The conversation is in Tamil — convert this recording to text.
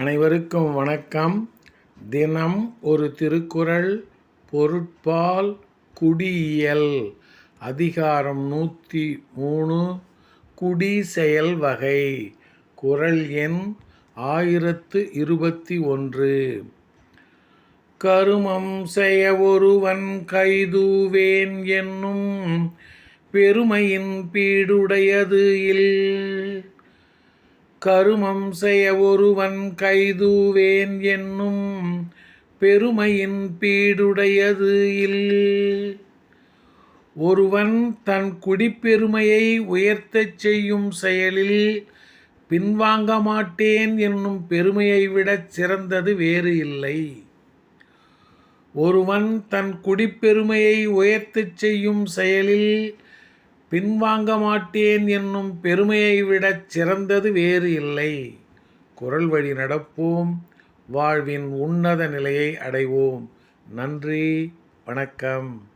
அனைவருக்கும் வணக்கம். தினம் ஒரு திருக்குறள் பொருட்பால் குடியியல் அதிகாரம் நூற்றி மூணு குடி செயல் வகை குறள் எண் ஆயிரத்து இருபத்தி ஒன்று. கருமம் செய்ய ஒருவன் கைதூவேன் என்னும் பெருமையின் பீடுடையது இல். கருமம் செய்ய ஒருவன் கைதுவேன் என்னும் பெருமையின் பீடுடையது இல். ஒருவன் தன் குடிப்பெருமையை உயர்த்தச் செய்யும் செயலில் பின்வாங்க மாட்டேன் என்னும் பெருமையை விடச் சிறந்தது வேறு இல்லை. ஒருவன் தன் குடிப்பெருமையை உயர்த்தச் செய்யும் செயலில் பின்வாங்க மாட்டேன் என்னும் பெருமையை விடச் சிறந்தது வேறு இல்லை. குரல் வழி நடப்போம். வாழ்வின் உன்னத நிலையை அடைவோம். நன்றி. வணக்கம்.